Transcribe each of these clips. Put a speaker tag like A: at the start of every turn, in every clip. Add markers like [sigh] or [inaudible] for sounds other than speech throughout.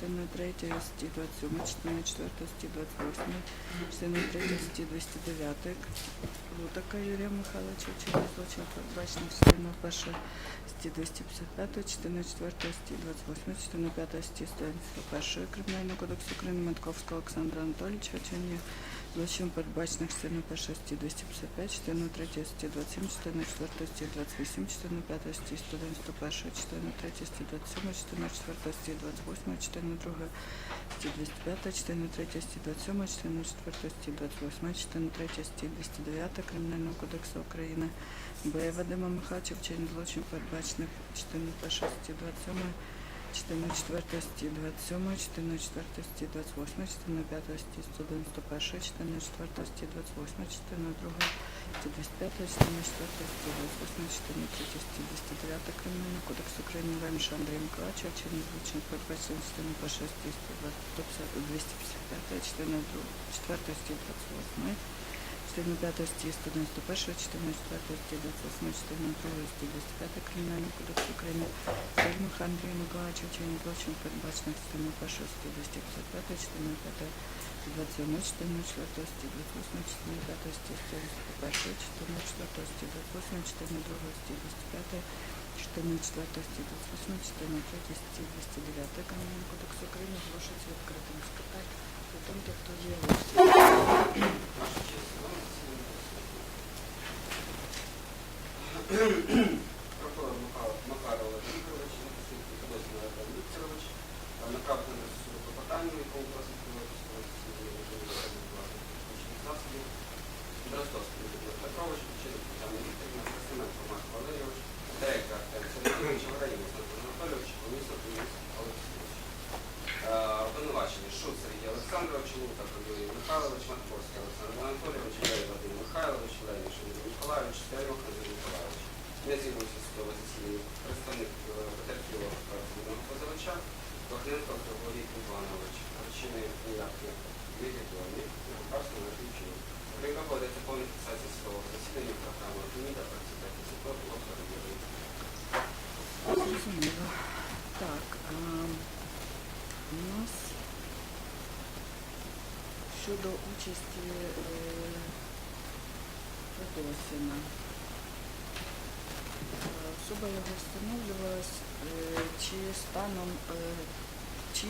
A: частиною 3 статті 27, частина 4 статті 28, частина 3 статті 209 Лутака Юрія Михайловича вчинив злочин, передбачено частина 1 статті 255, частина 4 статті 28, частина 5 статті 191 Кримінального кодексу України Матковського Олександра Анатолійовича вчинив злочин, передбачених частиною 1 статті 255, частиною 3 статті 27, частиною 4 статті 28, частиною 5 статті 191, частиною 3 статті 27, частиною 4 статті 28, частиною 2 статті 205, частиною 3 статті 27, частиною 4 статті 28, частиною 3 статті 209 Кримінального кодексу України. Б. Вадима Михайловича вчинив злочин, передбачених частиною 1 статті 27, частиною 4 статті 27, частиною 4 статті 28, частиною 5 статті 191, частиною 4 статті 28, частиною 2 статті 205, частиною 4 статті 28, частиною 3 статті 209 Кримінального кодексу України Ремша Андрія Миколаївича вчинив злочин, передбачений частиною 1 статті 255, частиною 4 статті 28, частиною 5 статті 191, частиною 4 статті 28, частиною 2 статті 205 Кримінального кодексу України Ремха Андрія Миколаївича вчинив злочин, передбачений частиною 1 статті 255, частиною 5 27, частиною 4 статті 28, частиною 5 статті 191, частиною 4 статті 28, частиною 2 статті 205, частиною 4 статті 28, частиною 3 статті 209 Кримінального кодексу України оголошується відкритим спитань про тому, хто є
B: Прокурор підозрюваний Антон Вікторович, направлено на суду клопотання, якому просить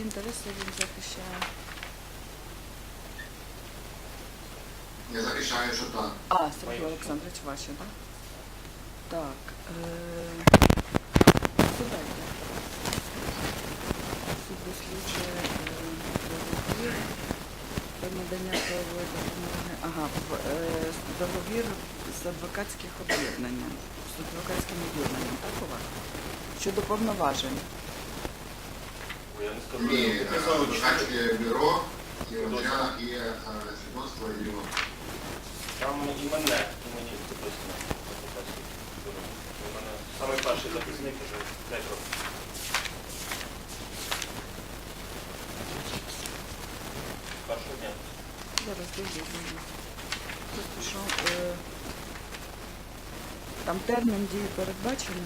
A: інтереси він захищає.
C: Я захищаю, що так.
A: А, Сергій Олександрович, ваші, так? Так. Е, сідайте. Суд досліджує е, договір про надання правової допомоги. Ага, е, договір з адвокатських об'єднанням. З адвокатським об'єднанням, так у вас? Щодо повноважень.
D: Я не скажу,
C: Ні,
D: я
C: е,
D: показав,
C: адвокатське бюро, і є е, свідоцтво і його.
D: Там і мене, і мені записано. У мене саме перший записник вже 5 років. Першого дня.
A: Зараз дивлюсь. Просто що е, там термін дії передбачений.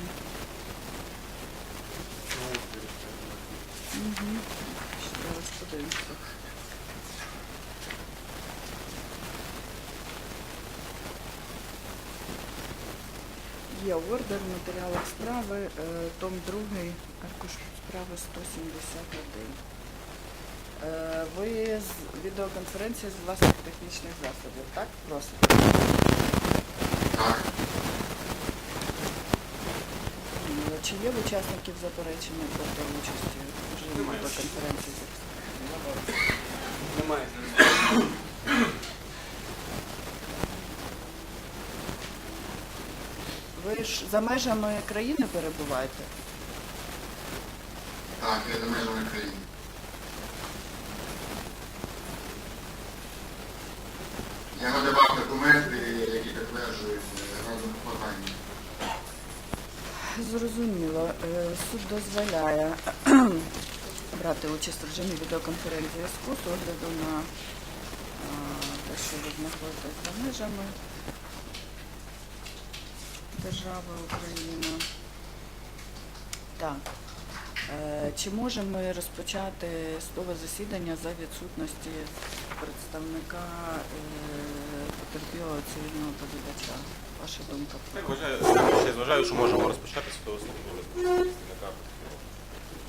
A: Є ордер в матеріалах справи, е, том 2, аркуш справи 171. Е, Ви з відеоконференції з власних технічних засобів, так? М, Чи є учасників заперечення проти участі
B: Немає. Немає.
A: Ви ж за межами країни перебуваєте?
C: так, я за межами країни. Я надавав документи, які підтверджують е, разом клопотання.
A: Зрозуміло. Е, Суд дозволяє брати участь в режимі відеоконференції зв'язку з огляду на те, що ви знаходитесь за межами держави Україна. Так. Е, Чи можемо ми розпочати судове засідання за відсутності представника е, потерпілого цивільного позивача? Ваша думка?
D: Так, вважаю, що можемо розпочати судове слухання без представника.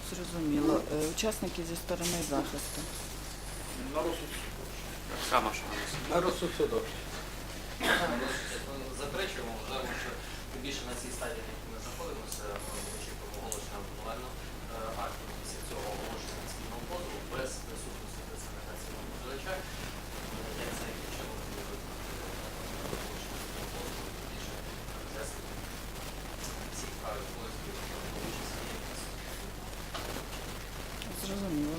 A: Зрозуміло. Е, Учасники зі сторони захисту.
E: Саме що
F: На розсуд суду.
E: заперечуємо, тому що більше на цій стадії, на якій ми знаходимося, ми очікуємо оголошення обвинувального е, акту після цього оголошення спільного позову без присутності представника цивільного позивача. Е, Як це яким чином буде виконати оголошення спільного позову, тим більше роз'яснення всіх прав і обов'язків, участі є
A: Зрозуміло.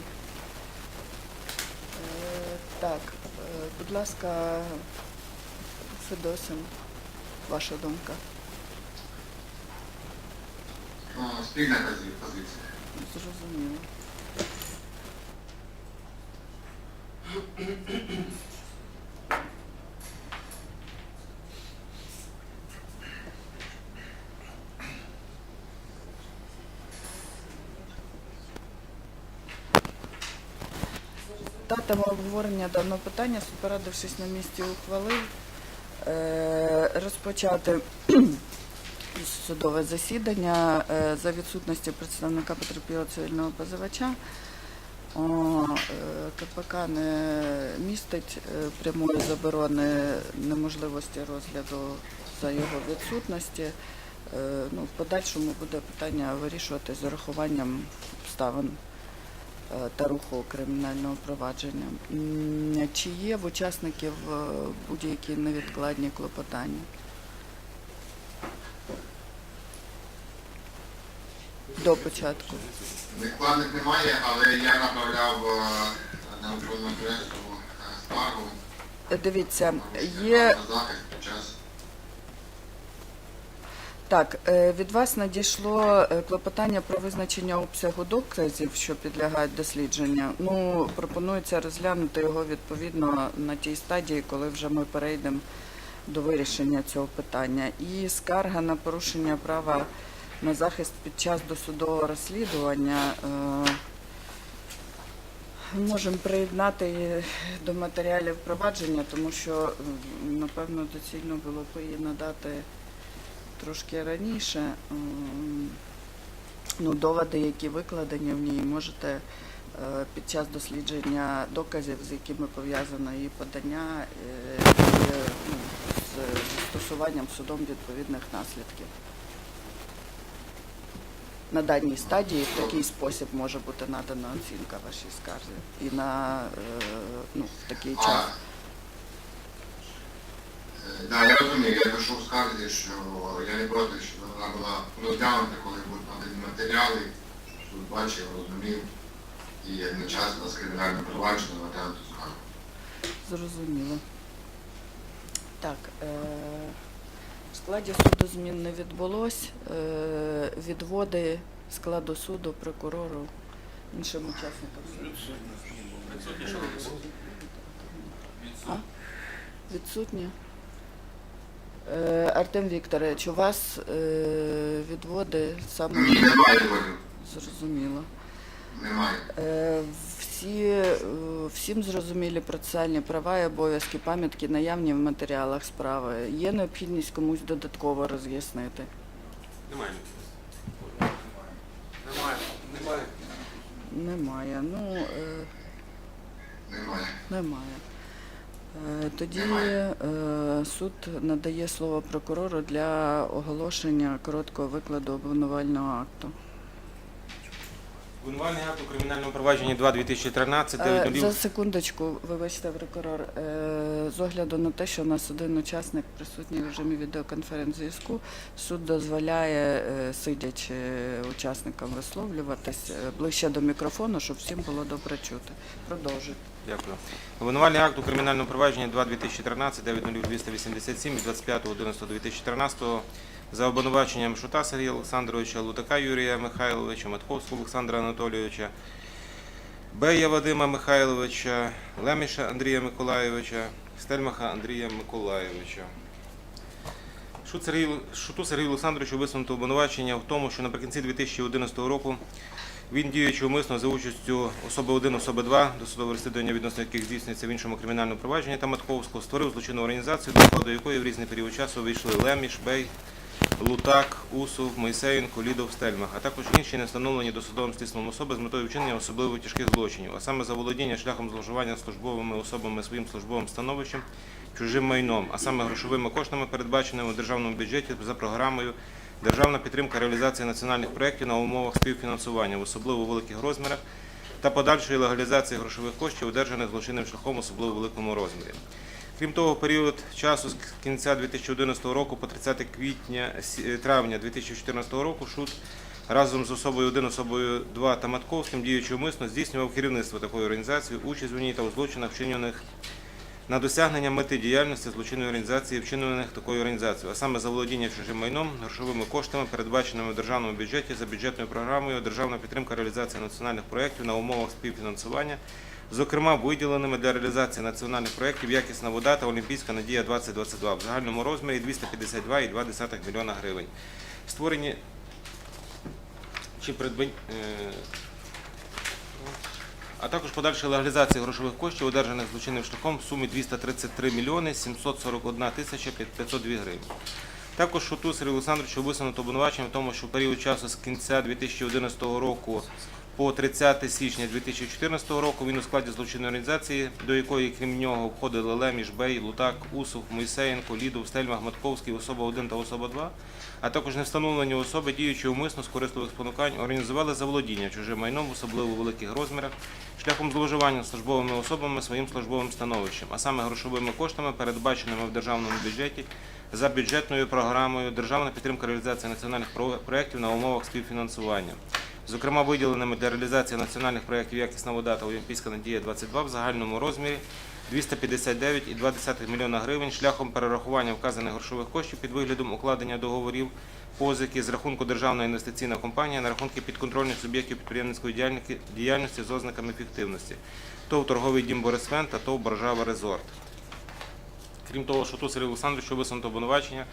A: Е, Так, е, будь ласка, Федосин, ваша думка.
C: Ну, спільна позиція.
A: Зрозуміло. Датами обговорення даного питання, суд, на місці, ухвалив е, розпочати [clears throat] судове засідання е, за відсутності представника потерпілого цивільного позивача. Е, КПК не містить прямої заборони неможливості розгляду за його відсутності. Ну, в подальшому буде питання вирішувати з урахуванням обставин та руху кримінального провадження. Чи є в учасників е, будь-які невідкладні клопотання? До початку.
C: Відкладних немає, але я направляв е, на е, скаргу
A: Е, Дивіться, є так. е, Від вас надійшло е, клопотання про визначення обсягу доказів, що підлягають дослідженню. Ну пропонується розглянути його відповідно на тій стадії, коли вже ми перейдемо до вирішення цього питання. І скарга на порушення права на захист під час досудового розслідування. е, Можемо приєднати до матеріалів провадження, тому що напевно доцільно було б її надати трошки раніше. Ну, доводи, які викладені в ній, можете е, під час дослідження доказів, з якими пов'язано її подання, е, і, ну, з застосуванням судом відповідних наслідків. На даній стадії в такий спосіб може бути надана оцінка вашій скарзі. І на е, ну, в такий час.
C: Да, я розумію, я пишу в скарзі, що я не проти, щоб вона була розглянута, коли будуть надані матеріали, щоб бачив, розумів і одночасно з кримінальним провадженням розглянути скаргу.
A: Зрозуміло. Так, е, в складі суду змін не відбулось. Е, відводи складу суду прокурору іншим учасникам суду. А? Відсутні. Е, Артем Вікторович, у вас е, відводи саме
C: Ні, немає
A: зрозуміло.
C: Немає.
A: Е, Всі, всім зрозумілі процесуальні права і обов'язки пам'ятки наявні в матеріалах справи. Є необхідність комусь додатково роз'яснити.
D: Немає.
B: Немає. Немає.
A: Немає. Ну, е,
C: Немає.
A: немає. Е, Тоді е, суд надає слово прокурору для оголошення короткого викладу обвинувального акту.
D: Обвинувальний акт у кримінальному провадженні 2-2013,
A: Е,
D: 9
A: За секундочку, вибачте, прокурор. Е, З огляду на те, що у нас один учасник присутній в режимі відеоконференц-зв'язку, суд дозволяє, е, сидячи учасникам висловлюватись е, ближче до мікрофону, щоб всім було добре чути. Продовжуйте.
D: Дякую. Обвинувальний акт у кримінальному провадженні 2-2013, 90287 від 25.11.2013 за обвинуваченням Шута Сергія Олександровича, Лутака Юрія Михайловича, Матковського Олександра Анатолійовича, Бея Вадима Михайловича, Леміша Андрія Миколайовича, Стельмаха Андрія Сергію- Шуту Сергію Олександровичу висунуто обвинувачення в тому, що наприкінці 2011 року
F: Він діючи умисно за участю особи 1, особи 2, досудове розслідування відносно яких здійснюється в іншому кримінальному провадженні та Матковського, створив злочинну організацію, до складу якої в різний період часу вийшли Леміш, Бей, Лутак, Усов, Мойсеєнко, Лідов, Стельмах, а також інші не встановлені досудовим слідством особи з метою вчинення особливо тяжких злочинів, а саме заволодіння шляхом зловживання службовими особами своїм службовим становищем, чужим майном, а саме грошовими коштами, передбаченими у державному бюджеті за програмою Державна підтримка реалізації національних проєктів на умовах співфінансування в особливо великих розмірах та подальшої легалізації грошових коштів, одержаних злочинним шляхом особливо великому розмірі. Крім того, період часу з кінця 2011 року по 30 квітня сі- травня 2014 року ШУТ разом з особою 1, особою 2 та Матковським діючи умисно здійснював керівництво такої організації, участь у ній та у злочинах, вчинених на досягнення мети діяльності злочинної організації, вчинених такою організацією, а саме заволодіння чужим майном, грошовими коштами, передбаченими в державному бюджеті за бюджетною програмою Державна підтримка реалізації національних проєктів на умовах співфінансування, зокрема виділеними для реалізації національних проєктів Якісна вода та Олімпійська надія 2022 в загальному розмірі 252,2 мільйона гривень. Створені чи придбані. А також подальша легалізації грошових коштів, одержаних злочинним шляхом в сумі 233 мільйони 741 тисяча 502 гривень. Також Шуту Сергію Олександровичу висунуто обвинувачення в тому, що в період часу з кінця 2011 року по 30 січня 2014 року він у складі злочинної організації, до якої крім нього входили Леміш, Бей, Лутак, Усов, Мойсеєнко, Лідов, Стельмах, Матковський, особа 1 та особа 2, а також невстановлені особи, діючи умисно з корисливих спонукань, організували заволодіння чужим майном особливо великих розмірах шляхом зловживання службовими особами своїм службовим становищем, а саме грошовими коштами, передбаченими в державному бюджеті за бюджетною програмою Державна підтримка реалізації національних про- проєктів на умовах співфінансування. Зокрема, виділеними для реалізації національних проєктів Якісна вода та Олімпійська надія 22 в загальному розмірі 259,2 мільйона гривень шляхом перерахування вказаних грошових коштів під виглядом укладення договорів позики з рахунку Державної інвестиційна компанія на рахунки підконтрольних суб'єктів підприємницької діяльності з ознаками фіктивності, ТОВ торговий дім Борисвен та ТОВ Боржава Резорт. Крім того, що тут Сергій Олександрович висунуто обвинувачення.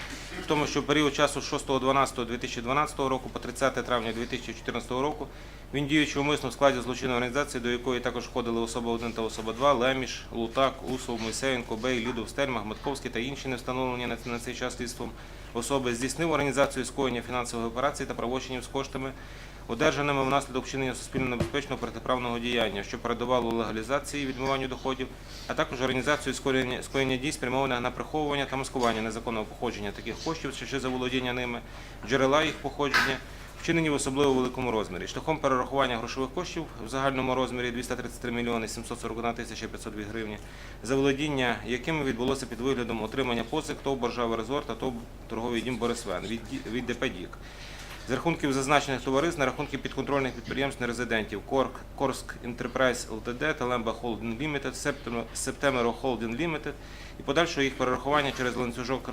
F: В тому, що в період часу з 6.12.2012 року по 30 травня 2014 року він діючи умисно в складі злочинної організації, до якої також входили особа 1 та особа 2, Леміш, Лутак, Усов, Мойсеєнко, Бей, Лідов, Стельмах, Матковський та інші не встановлені на цей час слідством. Особи здійснив організацію скоєння фінансових операцій та правочинів з коштами, одержаними внаслідок вчинення суспільно небезпечного протиправного діяння, що передувало легалізації відмиванню доходів, а також організацію скоєння, дій, спрямованих на приховування та маскування незаконного походження таких коштів чи заволодіння ними, джерела їх походження, вчинені в особливо великому розмірі. Шляхом перерахування грошових коштів в загальному розмірі 233 мільйони 741 тисяча 502 гривні, заволодіння якими відбулося під виглядом отримання позик ТОВ «Боржава Резорт» та ТОВ торговий дім Борисвен від ДП «Дік». З рахунків зазначених товариств на рахунки підконтрольних підприємств нерезидентів Корк, Корск Ltd, Телемба Holding Limited, Септем- Септемеро Holding Limited і подальшого їх перерахування через ланцюжок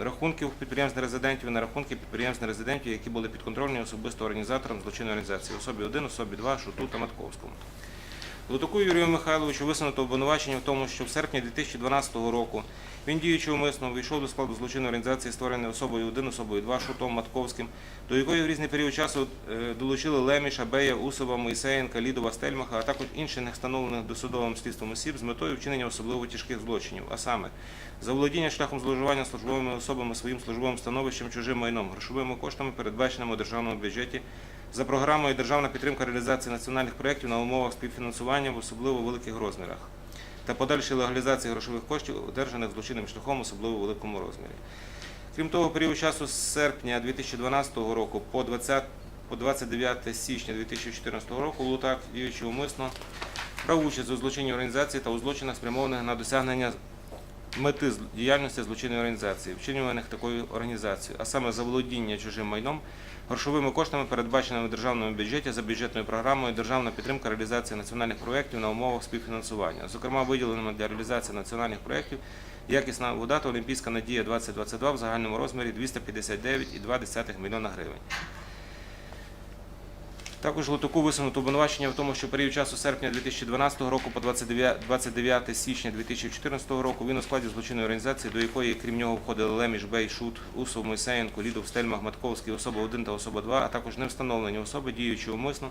F: рахунків підприємств нерезидентів на рахунки підприємств нерезидентів, які були підконтрольні особисто організатором злочинної організації, особі 1, особі 2, Шуту та Матковському. Лутаку Юрію Михайловичу висунуто обвинувачення в тому, що в серпні 2012 року він діючи умисно вийшов до складу злочинної організації, створеної особою 1, особою 2, Шутом Матковським, до якої в різний період часу е, долучили Леміша, Бея, Усова, Моїсеєнка, Лідова, Стельмаха, а також інших не встановлених досудовим слідством осіб з метою вчинення особливо тяжких злочинів, а саме заволодіння шляхом зловживання службовими особами своїм службовим становищем чужим майном, грошовими коштами, передбаченими у державному бюджеті за програмою Державна підтримка реалізації національних проєктів на умовах співфінансування в особливо великих розмірах та подальшій легалізації грошових коштів, одержаних злочинним шляхом особливо великому розмірі. Крім того, період часу з серпня 2012 року по 20 по 29 січня 2014 року Лутак, діючи умисно, брав участь у злочинній організації та у злочинах, спрямованих на досягнення мети діяльності злочинної організації, вчинюваних такою організацією, а саме заволодіння чужим майном, грошовими коштами, передбаченими в державному бюджеті за бюджетною програмою Державна підтримка реалізації національних проєктів на умовах співфінансування, зокрема виділеними для реалізації національних проєктів Якісна вода та Олімпійська надія 2022 в загальному розмірі 259,2 млн гривень. Також Лутуку висунуто обвинувачення в тому, що період часу серпня 2012 року по 29 29 січня 2014 року він у складі злочинної організації, до якої крім нього входили Леміш, Бей, Шут, Усов, Мойсеєнко, Лідов, Стельмах, Матковський, особа 1 та особа 2, а також не встановлені особи, діючи умисно,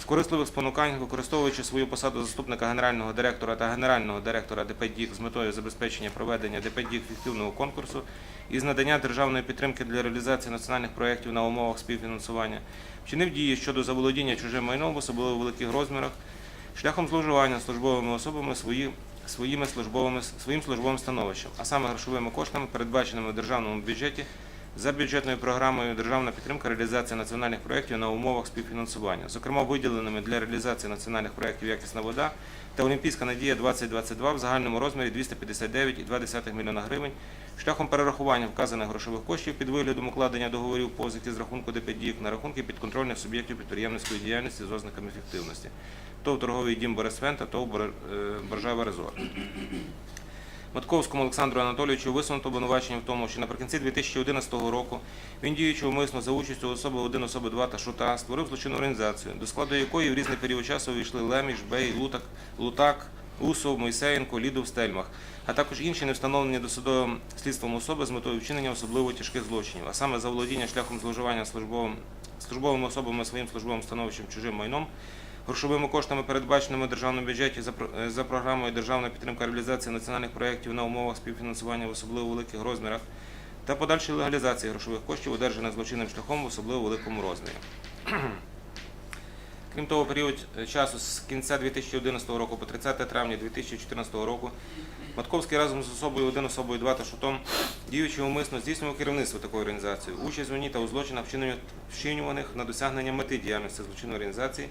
F: з корисливих спонукань, використовуючи свою посаду заступника генерального директора та генерального директора ДП «Дік» з метою забезпечення проведення ДП «Дік» фіктивного конкурсу із надання державної підтримки для реалізації національних проєктів на умовах співфінансування, вчинив дії щодо заволодіння чужим майном в особливо великих розмірах, шляхом зловживання службовими особами свої, своїми службовими, своїм службовим становищем, а саме грошовими коштами, передбаченими в державному бюджеті за бюджетною програмою Державна підтримка реалізації національних проєктів на умовах співфінансування, зокрема виділеними для реалізації національних проєктів Якісна вода та Олімпійська надія 2022 в загальному розмірі 259,2 млн гривень шляхом перерахування вказаних грошових коштів під виглядом укладення договорів позики з рахунку ДП «Дік» на рахунки підконтрольних суб'єктів підприємницької діяльності з ознаками ефективності. ТОВ торговий дім Борисфен та ТОВ е, Боржава Резорт. Матковському Олександру Анатолійовичу висунуто обвинувачення в тому, що наприкінці 2011 року він діючи умисно за участю особи 1, особи 2 та Шута створив злочинну організацію, до складу якої в різний період часу увійшли Леміш, Бей, Лутак, Лутак, Усов, Мойсеєнко, Лідов, Стельмах, а також інші не встановлені досудовим слідством особи з метою вчинення особливо тяжких злочинів, а саме заволодіння шляхом зловживання службовим, службовими особами своїм службовим становищем чужим майном, грошовими коштами, передбаченими в державному бюджеті за, про- за програмою Державна підтримка реалізації національних проєктів на умовах співфінансування в особливо великих розмірах та подальшій легалізації грошових коштів, одержаних злочинним шляхом в особливо великому розмірі. [clears throat] Крім того, період е, часу з кінця 2011 року по 30 травня 2014 року Матковський разом з особою 1, особою 2 та шутом, діючи умисно, здійснював керівництво такої організації, участь у ній та у злочинах, вчинюваних на досягнення мети діяльності злочинної організації,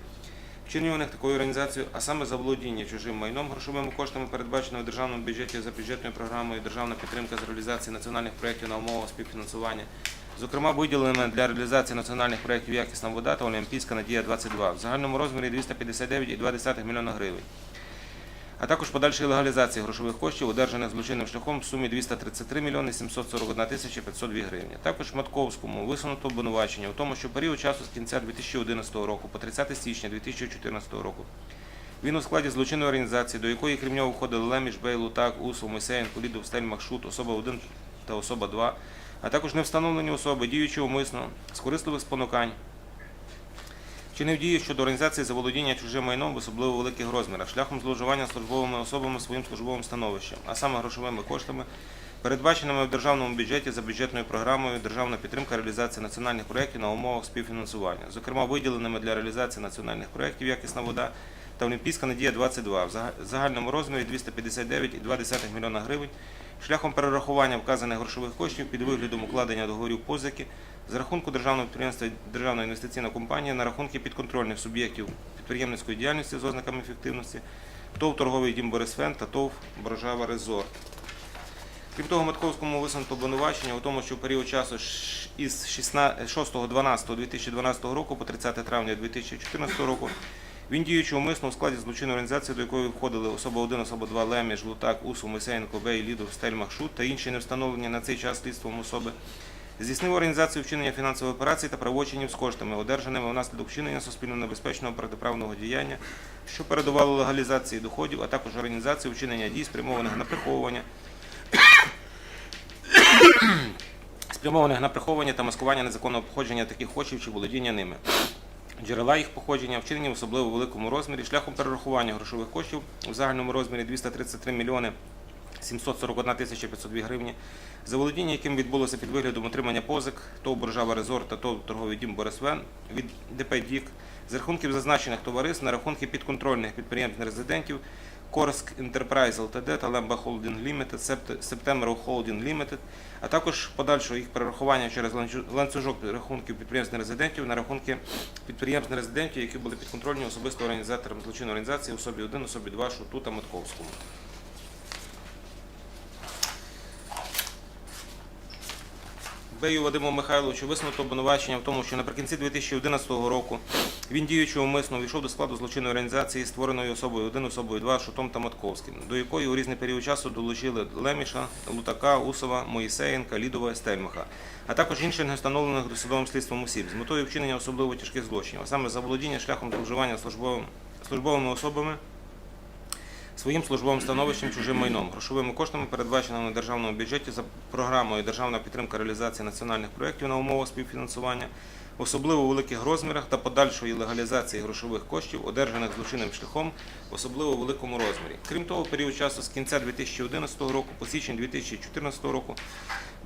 F: вчинюваних такою організацією, а саме заволодіння чужим майном, грошовими коштами, передбаченими в державному бюджеті за бюджетною програмою Державна підтримка з реалізації національних проєктів на умовах співфінансування, зокрема виділеними для реалізації національних проєктів Якісна вода та Олімпійська надія 22 в загальному розмірі 259,2 млн гривень. А також подальшої легалізації грошових коштів, одержаних злочинним шляхом в сумі 233 мільйони 741 тисяча 502 гривні. Також Матковському висунуто обвинувачення у тому, що період часу з кінця 2011 року по 30 січня 2014 року він у складі злочинної організації, до якої крім нього входили Леміш, Бей, Лутак, Усов, Мойсеєнко, Лідов, Стельмах, Шут, особа 1 та особа 2, а також невстановлені особи, діючи умисно, з корисливих спонукань, Чинив дії щодо організації заволодіння чужим майном в особливо великих розмірах, шляхом зловживання службовими особами своїм службовим становищем, а саме грошовими коштами, передбаченими в державному бюджеті за бюджетною програмою Державна підтримка реалізації національних проєктів на умовах співфінансування, зокрема виділеними для реалізації національних проєктів Якісна вода та Олімпійська надія 22 в загальному розмірі 259,2 млн гривень шляхом перерахування вказаних грошових коштів під виглядом укладення договорів позики з рахунку державного підприємства Державна інвестиційна компанія на рахунки підконтрольних суб'єктів підприємницької діяльності з ознаками ефективності, ТОВ торговий дім Борисфен та ТОВ Боржава Резорт. Крім того, Матковському висунуто обвинувачення у тому, що в період часу із 6.12.2012 року по 30 травня 2014 року він діючи умисно у складі злочинної організації, до якої входили особа 1, особа 2, Леміш, Лутак, Усу, Мисеєнко, Бей, Лідов, Стельмах, Шут та інші не встановлені на цей час слідством особи, здійснив організацію вчинення фінансової операції та правочинів з коштами, одержаними внаслідок вчинення суспільно небезпечного протиправного діяння, що передувало легалізації доходів, а також організацію вчинення дій, спрямованих на приховування, спрямованих на приховування та маскування незаконного походження таких коштів чи володіння ними. Джерела їх походження вчинені в особливо великому розмірі шляхом перерахування грошових коштів у загальному розмірі 233 мільйони 741 тисяча 502 гривні, за володіння яким відбулося під виглядом отримання позик ТОВ «Боржава Резорт» та ТОВ торговий дім Борисвен від ДП «Дік» з рахунків зазначених товариств на рахунки підконтрольних підприємств резидентів Корск Enterprise Ltd та Лемба Limited, Sept- September Holding Limited, а також подальшого їх перерахування через ланцюжок рахунків підприємств резидентів на рахунки підприємств резидентів, які були підконтрольні особисто організатором злочинної організації особі 1, особі 2, Шуту та Матковському. Бею Вадиму Михайловичу висунуто обвинувачення в тому, що наприкінці 2011 року він діючи умисно увійшов до складу злочинної організації, створеної особою 1, особою 2, Шутом та Матковським, до якої у різний період часу долучили Леміша, Лутака, Усова, Моїсеєнка, Лідова, Стельмаха, а також інших невстановлених досудовим слідством осіб з метою вчинення особливо тяжких злочинів, а саме заволодіння шляхом зловживання службовим, службовими особами своїм службовим становищем чужим майном, грошовими коштами, передбаченими в державному бюджеті за програмою Державна підтримка реалізації національних проєктів на умовах співфінансування, особливо великих розмірах та подальшої легалізації грошових коштів, одержаних злочинним шляхом особливо великому розмірі. Крім того, в період часу з кінця 2011 року по січень 2014 року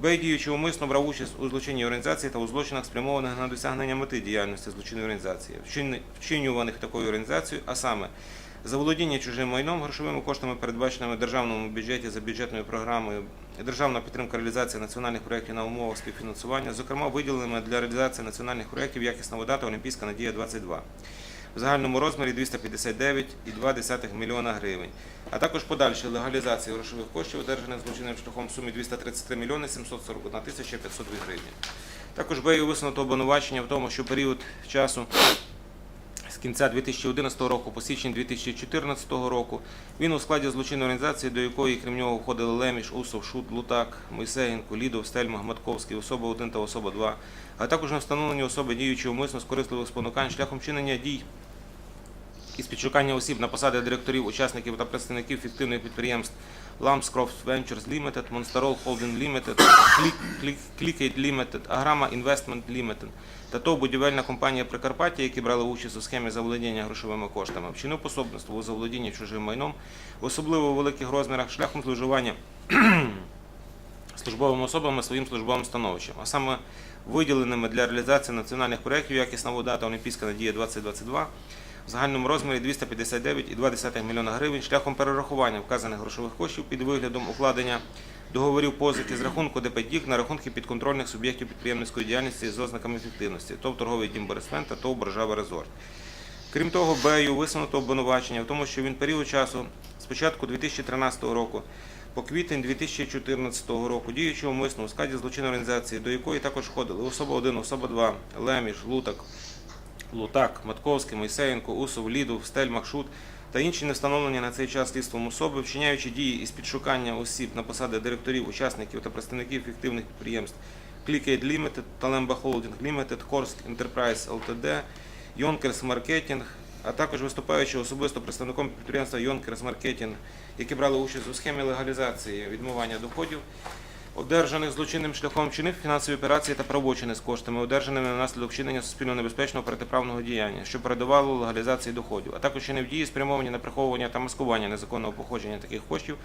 F: Бей умисно брав участь у злочинній організації та у злочинах, спрямованих на досягнення мети діяльності злочинної організації, вчинюваних такою організацією, а саме заволодіння чужим майном, грошовими коштами, передбаченими в державному бюджеті за бюджетною програмою, державна підтримка реалізації національних проєктів на умовах співфінансування, зокрема виділеними для реалізації національних проєктів якісна вода та Олімпійська надія 22 в загальному розмірі 259,2 мільйона гривень, а також подальші легалізації грошових коштів, одержаних злочинним шляхом в сумі 233 мільйони 741 тисяча 502 гривні. Також Бею висунуто обвинувачення в тому, що період часу з кінця 2011 року по січень 2014 року. Він у складі злочинної організації, до якої крім нього входили Леміш, Усов, Шут, Лутак, Мойсеєнко, Лідов, Стельмах, Матковський, особа 1 та особа 2, а також не встановлені особи, діючи умисно з корисливих спонукань шляхом чинення дій із підшукання осіб на посади директорів, учасників та представників фіктивних підприємств Lambscroft Ventures Limited, Monsterol Holding Limited, Click- Click- Clickade Limited, Agrama Investment Limited та ТОВ будівельна компанія Прикарпаття, які брали участь у схемі заволодіння грошовими коштами, вчинив пособництво у заволодінні чужим майном особливо великих розмірах шляхом зловживання [clears throat] службовими особами своїм службовим становищем, а саме виділеними для реалізації національних проєктів якісна вода та Олімпійська надія 2022 в загальному розмірі 259,2 мільйона гривень шляхом перерахування вказаних грошових коштів під виглядом укладення договорів позики з рахунку ДП «Дік» на рахунки підконтрольних суб'єктів підприємницької діяльності з ознаками ефективності, ТОВ торговий дім Борисмен та ТОВ Боржава Резорт. Крім того, Бею висунуто обвинувачення в тому, що він період часу з початку 2013 року по квітень 2014 року діючи умисно у складі злочинної організації, до якої також входили особа 1, особа 2, Леміш, Лутак, Лутак, Матковський, Мойсеєнко, Усов, Лідов, Стельмах, Шут та інші не встановлені на цей час слідством особи, вчиняючи дії із підшукання осіб на посади директорів, учасників та представників фіктивних підприємств. Clickade Limited, Talemba Holding Limited, Корск Enterprise Ltd, Yonkers Marketing, а також виступаючи особисто представником підприємства Yonkers Marketing, які брали участь у схемі легалізації відмивання доходів, одержаних злочинним шляхом вчинив фінансові операції та правочини з коштами, одержаними внаслідок вчинення суспільно небезпечного протиправного діяння, що передавало легалізації доходів, а також чинив дії, спрямовані на приховування та маскування незаконного походження таких коштів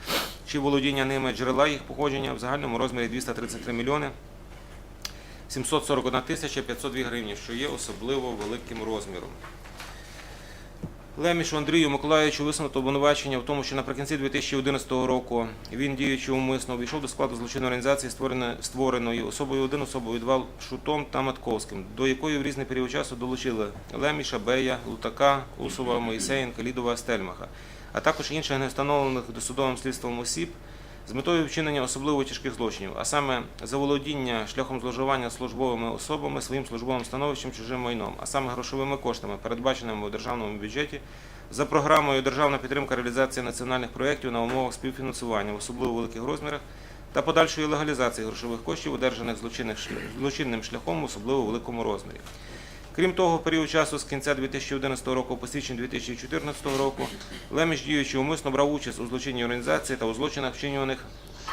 F: чи володіння ними джерела їх походження в загальному розмірі 233 мільйони 741 тисяча 502 гривні, що є особливо великим розміром. Лемішу Андрію Миколаївичу висунуто обвинувачення в тому, що наприкінці 2011 року він, діючи умисно, увійшов до складу злочинної організації, створеної, особою 1, особою 2, Шутом та Матковським, до якої в різний період часу долучили Леміша, Бея, Лутака, Усова, Моїсеєнка, Лідова, Стельмаха, а також інших невстановлених досудовим слідством осіб, з метою вчинення особливо тяжких злочинів, а саме заволодіння шляхом зловживання службовими особами своїм службовим становищем чужим майном, а саме грошовими коштами, передбаченими у державному бюджеті за програмою Державна підтримка реалізації національних проєктів на умовах співфінансування в особливо великих розмірах та подальшої легалізації грошових коштів, одержаних злочинним шляхом в особливо великому розмірі. Крім того, в період часу з кінця 2011 року по січень 2014 року Леміш діючи умисно брав участь у злочинній організації та у злочинах, вчинюваних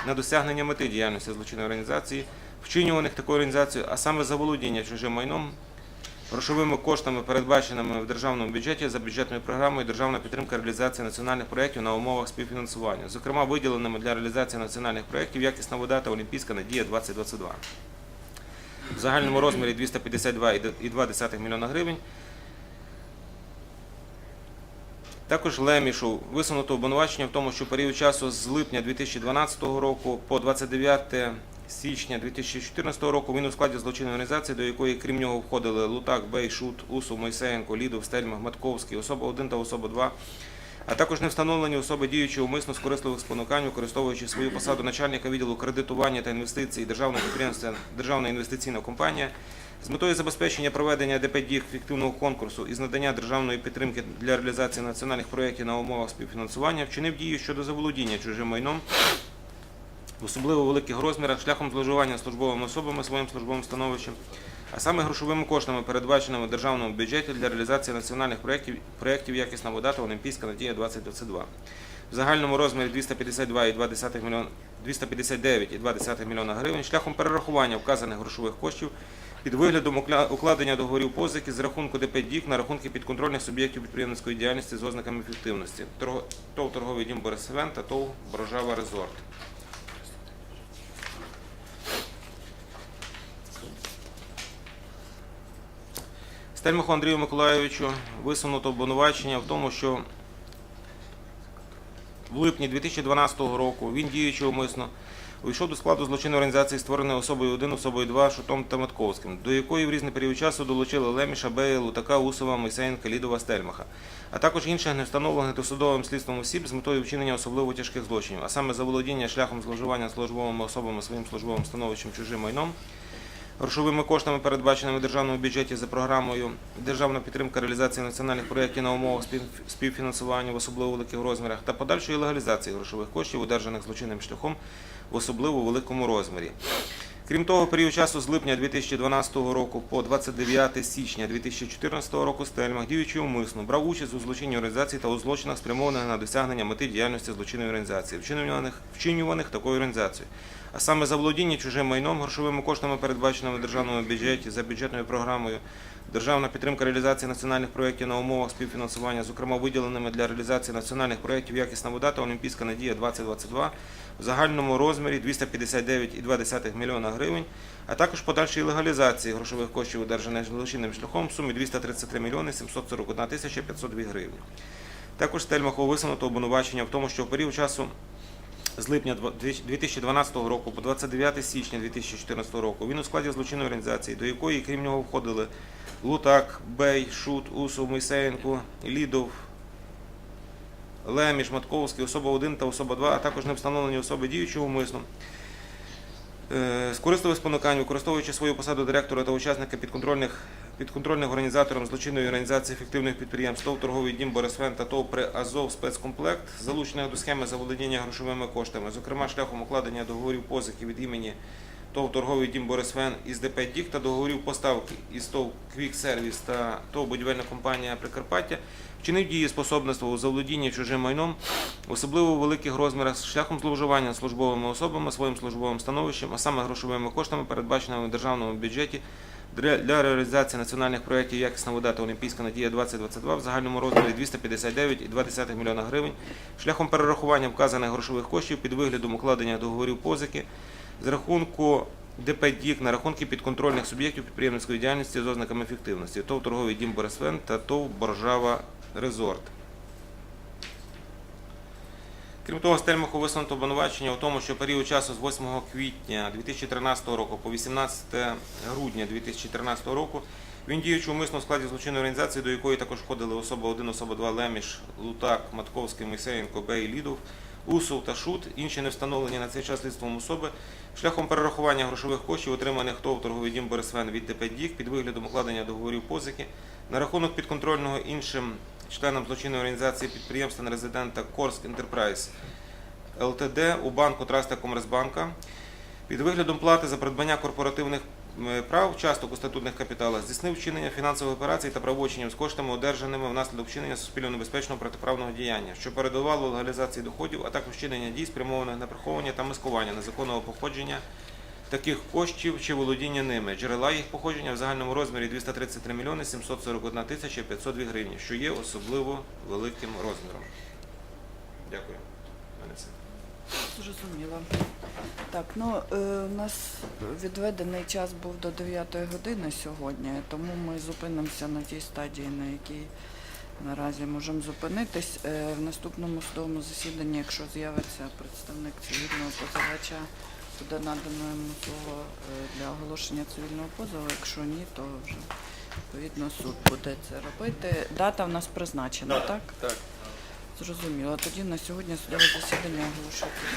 F: на досягнення мети діяльності злочинної організації, вчинюваних такою організацією, а саме заволодіння чужим майном, грошовими коштами, передбаченими в державному бюджеті за бюджетною програмою Державна підтримка реалізації національних проєктів на умовах співфінансування, зокрема виділеними для реалізації національних проєктів якісна вода та Олімпійська надія 2022 в загальному розмірі 252,2 мільйона гривень. Також Лемішу висунуто обвинувачення в тому, що період часу з липня 2012 року по 29 січня 2014 року він у складі злочинної організації, до якої крім нього входили Лутак, Бей, Шут, Усов, Мойсеєнко, Лідов, Стельмах, Матковський, особа 1 та особа 2, а також не встановлені особи діючі умисно з корисливих спонукань, використовуючи свою посаду начальника відділу кредитування та інвестицій державного підприємства Державна інвестиційна компанія з метою забезпечення проведення ДП «Дік» фіктивного конкурсу із надання державної підтримки для реалізації національних проєктів на умовах співфінансування вчинив дію щодо заволодіння чужим майном в особливо великих розмірах шляхом зловживання службовими особами своїм службовим становищем, а саме грошовими коштами, передбаченими в державному бюджеті для реалізації національних проєктів, проєктів «Якісна вода» та Олімпійська надія 2022 в загальному розмірі 252,2 мільйон 259,2 мільйона гривень шляхом перерахування вказаних грошових коштів під виглядом укладення договорів позики з рахунку ДП «Дік» на рахунки підконтрольних суб'єктів підприємницької діяльності з ознаками ефективності. ТОВ «Торговий дім Борисовен» та ТОВ «Брожава Резорт». Стельмаху Андрію Миколайовичу висунуто обвинувачення в тому, що в липні 2012 року він діючи умисно увійшов до складу злочинної організації, створеної особою 1, особою 2, Шутом та Матковським, до якої в різний період часу долучили Леміша, Бея, Лутака, Усова, Мойсеєнка, Лідова, Стельмаха, а також інших невстановлених досудовим слідством осіб з метою вчинення особливо тяжких злочинів, а саме заволодіння шляхом зловживання службовими особами своїм службовим становищем чужим майном, грошовими коштами, передбаченими в державному бюджеті за програмою Державна підтримка реалізації національних проєктів на умовах спів- співфінансування в особливо великих розмірах та подальшої легалізації грошових коштів, одержаних злочинним шляхом в особливо великому розмірі. Крім того, період часу з липня 2012 року по 29 січня 2014 року Стельмах, діючи умисно, брав участь у злочинній організації та у злочинах, спрямованих на досягнення мети діяльності злочинної організації, вчинюваних, вчинюваних такою організацією, а саме заволодіння чужим майном, грошовими коштами, передбаченими в державному бюджеті за бюджетною програмою, державна підтримка реалізації національних проєктів на умовах співфінансування, зокрема виділеними для реалізації національних проєктів Якісна вода та Олімпійська надія 2022 в загальному розмірі 259,2 мільйона гривень, а також подальшої легалізації грошових коштів, одержаних злочинним шляхом в сумі 233 мільйони 741 тисяча 502 гривні. Також Стельмаху висунуто обвинувачення в тому, що в період часу з липня 2012 року по 29 січня 2014 року він у складі злочинної організації, до якої крім нього входили Лутак, Бей, Шут, Усов, Мойсеєнко, Лідов, Леміш, Матковський, особа 1 та особа 2, а також не встановлені особи діючого умисно. Е, Скористали спонукань, використовуючи свою посаду директора та учасника підконтрольних, підконтрольних організаторам злочинної організації ефективних підприємств ТОВ «Торговий дім Борисвен» та ТОВ «При Азов спецкомплект», залучених до схеми заволодіння грошовими коштами, зокрема шляхом укладення договорів позики від імені ТОВ «Торговий дім Борисвен» із ДП «Дік» та договорів поставки із ТОВ «Квік Сервіс» та ТОВ «Будівельна компанія Прикарпаття, вчинив дії способництва у заволодінні чужим майном, особливо у великих розмірах шляхом зловживання службовими особами своїм службовим становищем, а саме грошовими коштами, передбаченими в державному бюджеті для реалізації національних проєктів Якісна вода та Олімпійська надія 2022 в загальному розмірі 259,2 мільйона гривень шляхом перерахування вказаних грошових коштів під виглядом укладення договорів позики з рахунку ДП «Дік» на рахунки підконтрольних суб'єктів підприємницької діяльності з ознаками ефективності ТОВ «Торговий дім Борисвен» та ТОВ «Боржава Резорт». Крім того, Стельмаху висунуто обвинувачення у тому, що період часу з 8 квітня 2013 року по 18 грудня 2013 року він діючи умисно в складі злочинної організації, до якої також входили особа 1, особа 2, Леміш, Лутак, Матковський, Мойсеєнко, Бей, Лідов, Усов та Шут, інші не встановлені на цей час слідством особи, шляхом перерахування грошових коштів, отриманих ТОВ торговий дім Борисвен від ДП «Дік» під виглядом укладення договорів позики на рахунок підконтрольного іншим членам злочинної організації підприємства нерезидента Корск Ентерпрайз ЛТД у банку Траста Комерцбанка. Під виглядом плати за придбання корпоративних прав часток у статутних капіталах здійснив вчинення фінансових операцій та правочинів з коштами, одержаними внаслідок вчинення суспільно небезпечного протиправного діяння, що передувало легалізації доходів, а також вчинення дій, спрямованих на приховування та маскування незаконного походження таких коштів чи володіння ними. Джерела їх походження в загальному розмірі 233 мільйони 741 тисяча 502 гривні, що є особливо великим розміром. Дякую. Мене.
A: Зрозуміло. Так, ну е, у нас відведений час був до 9 години сьогодні, тому ми зупинимося на тій стадії, на якій наразі можемо зупинитись. Е, в наступному судовому засіданні, якщо з'явиться представник цивільного позивача, буде надано йому слово е, для оголошення цивільного позову. Якщо ні, то вже відповідно суд буде це робити. Дата в нас призначена, так?
D: Так.
A: Зрозуміло. Тоді на сьогодні судове засідання оголошується.